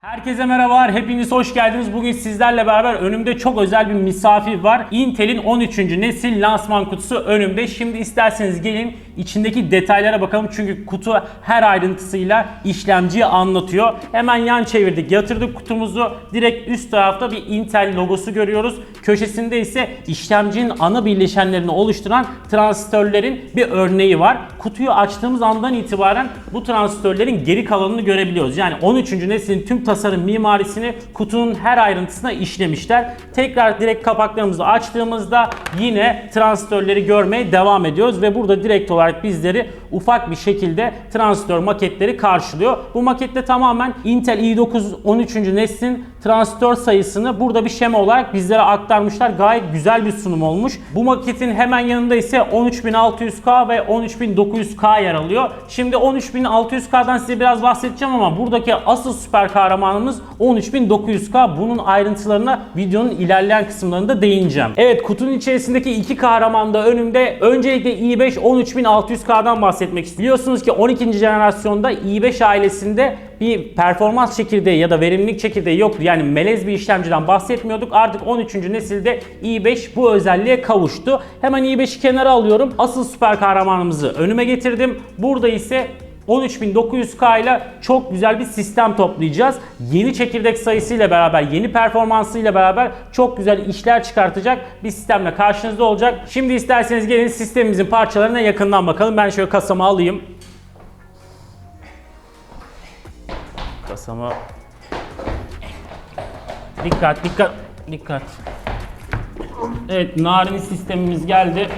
Herkese merhabalar, hepiniz hoş geldiniz. Bugün sizlerle beraber önümde çok özel bir misafir var. Intel'in 13. nesil lansman kutusu önümde. Şimdi isterseniz gelin içindeki detaylara bakalım. Çünkü kutu her ayrıntısıyla işlemciyi anlatıyor. Hemen yan çevirdik, yatırdık kutumuzu. Direkt üst tarafta bir Intel logosu görüyoruz. Köşesinde ise işlemcinin ana bileşenlerini oluşturan transistörlerin bir örneği var. Kutuyu açtığımız andan itibaren bu transistörlerin geri kalanını görebiliyoruz. Yani 13. neslin tüm tasarım mimarisini kutunun her ayrıntısına işlemişler. Tekrar direkt kapaklarımızı açtığımızda yine transistörleri görmeye devam ediyoruz ve burada direkt olarak bizleri ufak bir şekilde transistör maketleri karşılıyor. Bu makette tamamen Intel i9 13. neslin transistör sayısını burada bir şema olarak bizlere aktarmışlar. Gayet güzel bir sunum olmuş. Bu maketin hemen yanında ise 13600K ve 13900K yer alıyor. Şimdi 13600K'dan size biraz bahsedeceğim ama buradaki asıl süper kahramanımız 13900K. Bunun ayrıntılarına videonun ilerleyen kısımlarında değineceğim. Evet kutunun içerisindeki iki kahraman da önümde. Öncelikle i5 13600K'dan bahsetmek istiyorum. Biliyorsunuz ki 12. jenerasyonda i5 ailesinde bir performans çekirdeği ya da verimlilik çekirdeği yoktu. Yani melez bir işlemciden bahsetmiyorduk. Artık 13. nesilde i5 bu özelliğe kavuştu. Hemen i5'i kenara alıyorum. Asıl süper kahramanımızı önüme getirdim. Burada ise 13900K ile çok güzel bir sistem toplayacağız. Yeni çekirdek sayısıyla beraber, yeni performansıyla beraber çok güzel işler çıkartacak bir sistemle karşınızda olacak. Şimdi isterseniz gelin sistemimizin parçalarına yakından bakalım. Ben şöyle kasamı alayım. Kasama Dikkat, dikkat, dikkat. Evet, narin sistemimiz geldi.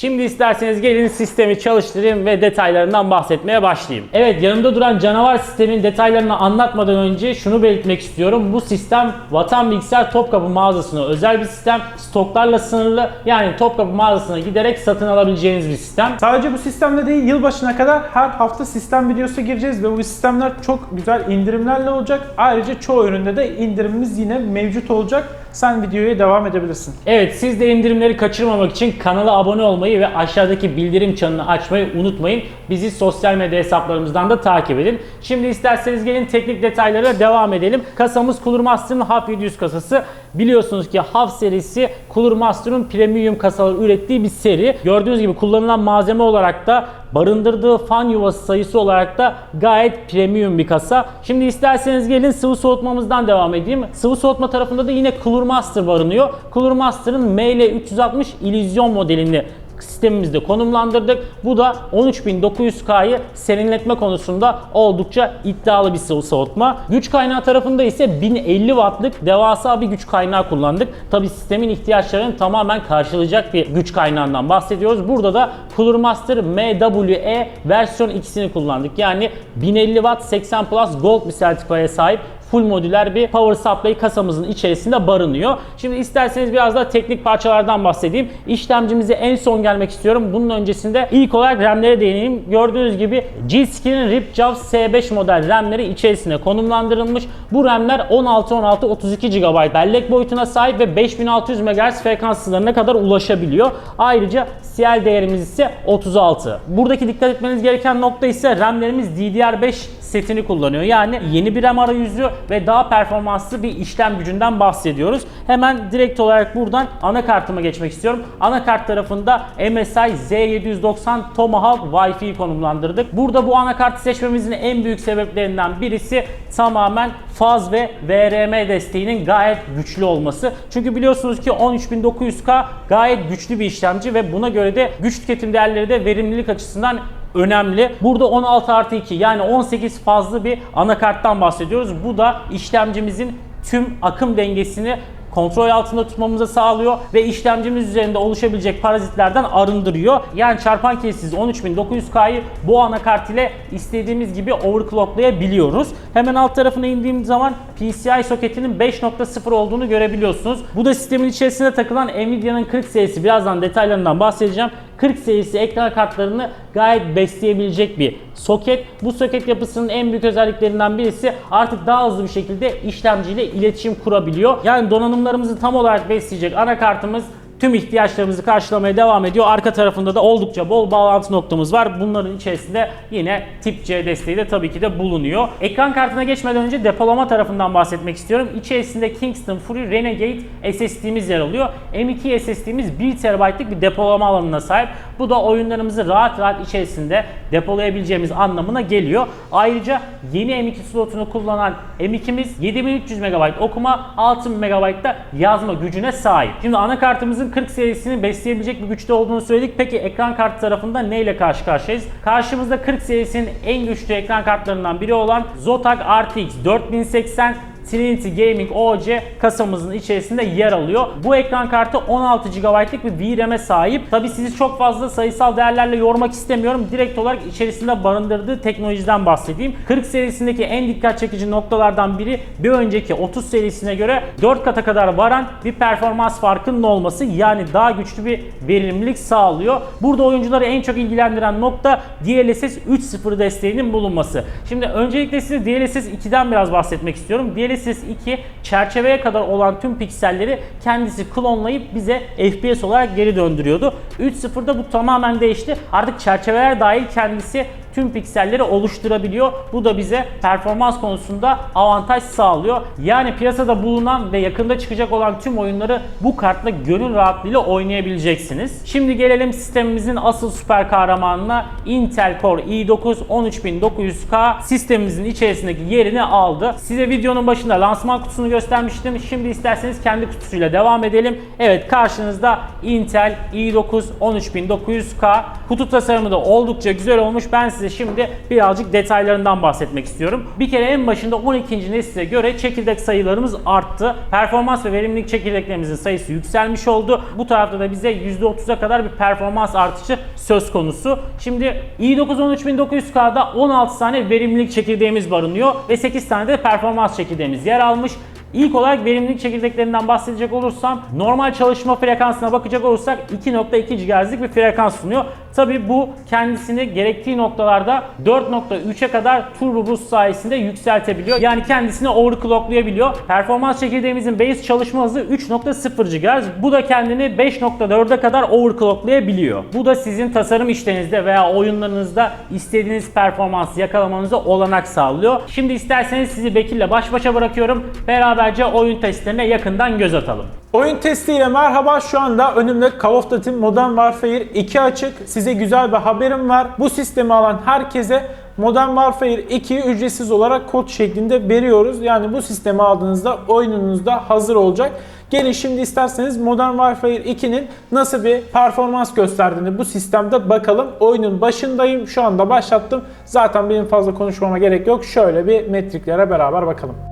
Şimdi isterseniz gelin sistemi çalıştırayım ve detaylarından bahsetmeye başlayayım. Evet yanımda duran canavar sistemin detaylarını anlatmadan önce şunu belirtmek istiyorum. Bu sistem Vatan Bilgisayar Topkapı mağazasına özel bir sistem. Stoklarla sınırlı yani Topkapı mağazasına giderek satın alabileceğiniz bir sistem. Sadece bu sistemde değil yılbaşına kadar her hafta sistem videosu gireceğiz ve bu sistemler çok güzel indirimlerle olacak. Ayrıca çoğu üründe de indirimimiz yine mevcut olacak. Sen videoya devam edebilirsin. Evet siz de indirimleri kaçırmamak için kanala abone olmayı ve aşağıdaki bildirim çanını açmayı unutmayın. Bizi sosyal medya hesaplarımızdan da takip edin. Şimdi isterseniz gelin teknik detaylara devam edelim. Kasamız Cooler Master'ın HAF 700 kasası. Biliyorsunuz ki HAF serisi Cooler Master'ın premium kasaları ürettiği bir seri. Gördüğünüz gibi kullanılan malzeme olarak da barındırdığı fan yuvası sayısı olarak da gayet premium bir kasa. Şimdi isterseniz gelin sıvı soğutmamızdan devam edeyim. Sıvı soğutma tarafında da yine Cooler Master barınıyor. Cooler Master'ın ML360 illüzyon modelini sistemimizde konumlandırdık. Bu da 13900K'yı serinletme konusunda oldukça iddialı bir sıvı soğutma. Güç kaynağı tarafında ise 1050 wattlık devasa bir güç kaynağı kullandık. Tabi sistemin ihtiyaçlarını tamamen karşılayacak bir güç kaynağından bahsediyoruz. Burada da Cooler Master MWE versiyon ikisini kullandık. Yani 1050 watt 80 plus gold bir sertifikaya sahip full modüler bir power supply kasamızın içerisinde barınıyor. Şimdi isterseniz biraz daha teknik parçalardan bahsedeyim. İşlemcimize en son gelmek istiyorum. Bunun öncesinde ilk olarak RAM'lere değineyim. Gördüğünüz gibi G-Skill'in RipJaws S5 model RAM'leri içerisine konumlandırılmış. Bu RAM'ler 16 16 32 GB bellek boyutuna sahip ve 5600 MHz frekans sınırına kadar ulaşabiliyor. Ayrıca CL değerimiz ise 36. Buradaki dikkat etmeniz gereken nokta ise RAM'lerimiz DDR5 setini kullanıyor. Yani yeni bir RAM arayüzü ve daha performanslı bir işlem gücünden bahsediyoruz. Hemen direkt olarak buradan anakartıma geçmek istiyorum. Anakart tarafında MSI Z790 Tomahawk Wi-Fi konumlandırdık. Burada bu anakartı seçmemizin en büyük sebeplerinden birisi tamamen faz ve VRM desteğinin gayet güçlü olması. Çünkü biliyorsunuz ki 13900K gayet güçlü bir işlemci ve buna göre de güç tüketim değerleri de verimlilik açısından önemli. Burada 16 artı 2 yani 18 fazlı bir anakarttan bahsediyoruz. Bu da işlemcimizin tüm akım dengesini kontrol altında tutmamızı sağlıyor ve işlemcimiz üzerinde oluşabilecek parazitlerden arındırıyor. Yani çarpan kesiz 13900K'yı bu anakart ile istediğimiz gibi overclocklayabiliyoruz. Hemen alt tarafına indiğim zaman PCI soketinin 5.0 olduğunu görebiliyorsunuz. Bu da sistemin içerisinde takılan Nvidia'nın 40 serisi. Birazdan detaylarından bahsedeceğim. 40 serisi ekran kartlarını gayet besleyebilecek bir soket. Bu soket yapısının en büyük özelliklerinden birisi artık daha hızlı bir şekilde işlemciyle iletişim kurabiliyor. Yani donanımlarımızı tam olarak besleyecek anakartımız tüm ihtiyaçlarımızı karşılamaya devam ediyor. Arka tarafında da oldukça bol bağlantı noktamız var. Bunların içerisinde yine tip C desteği de tabii ki de bulunuyor. Ekran kartına geçmeden önce depolama tarafından bahsetmek istiyorum. İçerisinde Kingston Fury Renegade SSD'miz yer alıyor. M2 SSD'miz 1 TB'lık bir depolama alanına sahip. Bu da oyunlarımızı rahat rahat içerisinde depolayabileceğimiz anlamına geliyor. Ayrıca yeni M2 slotunu kullanan M2'miz 7300 MB okuma, 6000 MB da yazma gücüne sahip. Şimdi anakartımızın 40 serisini besleyebilecek bir güçte olduğunu söyledik. Peki ekran kartı tarafında neyle karşı karşıyayız? Karşımızda 40 serisinin en güçlü ekran kartlarından biri olan Zotac RTX 4080 Trinity Gaming OC kasamızın içerisinde yer alıyor. Bu ekran kartı 16 GB'lık bir VRAM'e sahip. Tabi sizi çok fazla sayısal değerlerle yormak istemiyorum. Direkt olarak içerisinde barındırdığı teknolojiden bahsedeyim. 40 serisindeki en dikkat çekici noktalardan biri bir önceki 30 serisine göre 4 kata kadar varan bir performans farkının olması. Yani daha güçlü bir verimlilik sağlıyor. Burada oyuncuları en çok ilgilendiren nokta DLSS 3.0 desteğinin bulunması. Şimdi öncelikle size DLSS 2'den biraz bahsetmek istiyorum. DLSS 2 çerçeveye kadar olan tüm pikselleri kendisi klonlayıp bize FPS olarak geri döndürüyordu. 3.0'da bu tamamen değişti. Artık çerçeveler dahil kendisi tüm pikselleri oluşturabiliyor. Bu da bize performans konusunda avantaj sağlıyor. Yani piyasada bulunan ve yakında çıkacak olan tüm oyunları bu kartla gönül rahatlığıyla oynayabileceksiniz. Şimdi gelelim sistemimizin asıl süper kahramanına Intel Core i9 13900K sistemimizin içerisindeki yerini aldı. Size videonun başında lansman kutusunu göstermiştim. Şimdi isterseniz kendi kutusuyla devam edelim. Evet karşınızda Intel i9 13900K. Kutu tasarımı da oldukça güzel olmuş. Ben size şimdi birazcık detaylarından bahsetmek istiyorum. Bir kere en başında 12. nesile göre çekirdek sayılarımız arttı. Performans ve verimlilik çekirdeklerimizin sayısı yükselmiş oldu. Bu tarafta da bize %30'a kadar bir performans artışı söz konusu. Şimdi i9 13900K'da 16 tane verimlilik çekirdeğimiz barınıyor ve 8 tane de performans çekirdeğimiz yer almış. İlk olarak verimlilik çekirdeklerinden bahsedecek olursam normal çalışma frekansına bakacak olursak 2.2 GHz'lik bir frekans sunuyor. Tabi bu kendisini gerektiği noktalarda 4.3'e kadar turbo boost sayesinde yükseltebiliyor. Yani kendisini overclocklayabiliyor. Performans çekirdeğimizin base çalışma hızı 3.0 GHz. Bu da kendini 5.4'e kadar overclocklayabiliyor. Bu da sizin tasarım işlerinizde veya oyunlarınızda istediğiniz performansı yakalamanıza olanak sağlıyor. Şimdi isterseniz sizi Bekir'le baş başa bırakıyorum. Beraberce oyun testlerine yakından göz atalım. Oyun testiyle merhaba. Şu anda önümde Call of Duty Modern Warfare 2 açık. Size güzel bir haberim var. Bu sistemi alan herkese Modern Warfare 2'yi ücretsiz olarak kod şeklinde veriyoruz. Yani bu sistemi aldığınızda oyununuzda hazır olacak. Gelin şimdi isterseniz Modern Warfare 2'nin nasıl bir performans gösterdiğini bu sistemde bakalım. Oyunun başındayım. Şu anda başlattım. Zaten benim fazla konuşmama gerek yok. Şöyle bir metriklere beraber bakalım.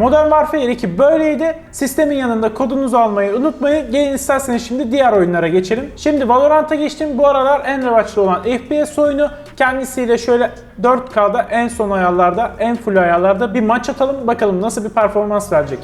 Modern Warfare 2 böyleydi. Sistemin yanında kodunuzu almayı unutmayın. Gelin isterseniz şimdi diğer oyunlara geçelim. Şimdi Valorant'a geçtim. Bu aralar en revaçlı olan FPS oyunu. Kendisiyle şöyle 4K'da en son ayarlarda, en full ayarlarda bir maç atalım. Bakalım nasıl bir performans verecek.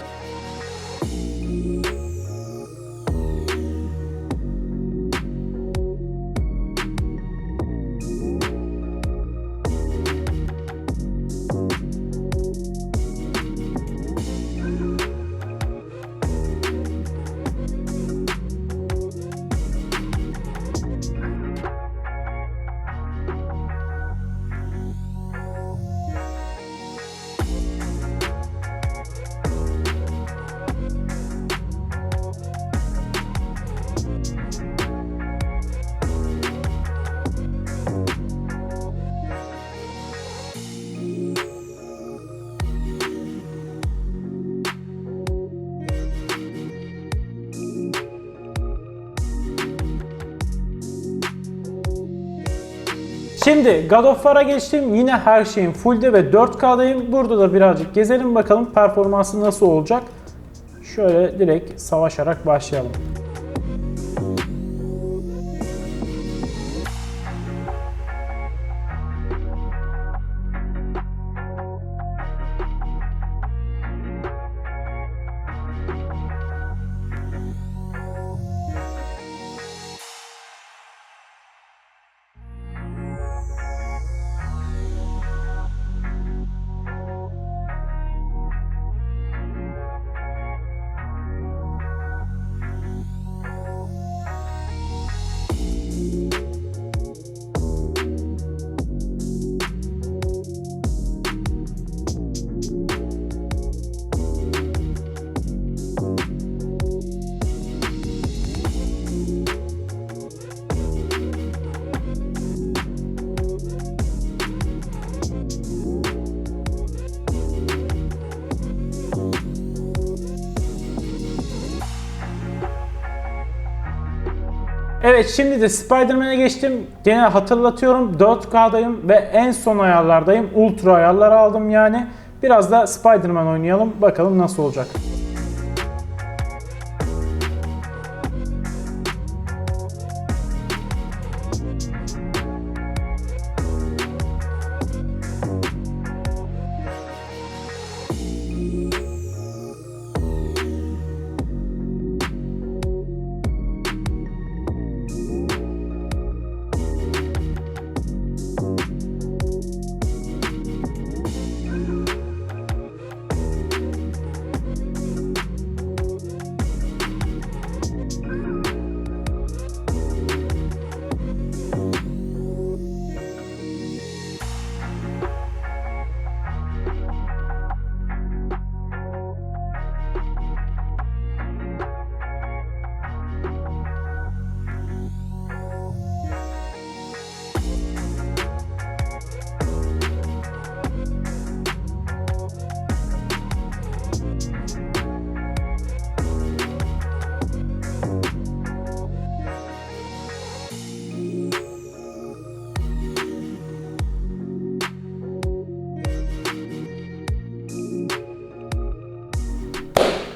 Şimdi God of War'a geçtim. Yine her şeyin fullde ve 4K'dayım. Burada da birazcık gezelim bakalım performansı nasıl olacak. Şöyle direkt savaşarak başlayalım. Evet şimdi de Spider-Man'e geçtim. Gene hatırlatıyorum 4K'dayım ve en son ayarlardayım. Ultra ayarlar aldım yani. Biraz da Spider-Man oynayalım. Bakalım nasıl olacak.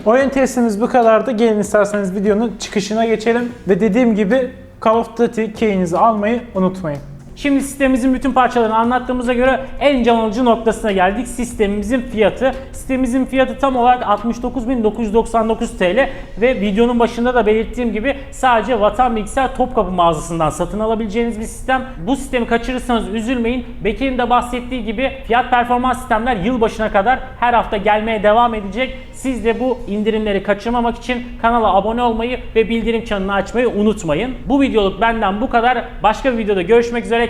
Oyun testimiz bu kadardı. Gelin isterseniz videonun çıkışına geçelim. Ve dediğim gibi Call of Duty key'inizi almayı unutmayın. Şimdi sistemimizin bütün parçalarını anlattığımıza göre en can alıcı noktasına geldik. Sistemimizin fiyatı. Sistemimizin fiyatı tam olarak 69.999 TL ve videonun başında da belirttiğim gibi sadece Vatan Bilgisayar Topkapı mağazasından satın alabileceğiniz bir sistem. Bu sistemi kaçırırsanız üzülmeyin. Bekir'in de bahsettiği gibi fiyat performans sistemler yılbaşına kadar her hafta gelmeye devam edecek. Siz de bu indirimleri kaçırmamak için kanala abone olmayı ve bildirim çanını açmayı unutmayın. Bu videoluk benden bu kadar. Başka bir videoda görüşmek üzere.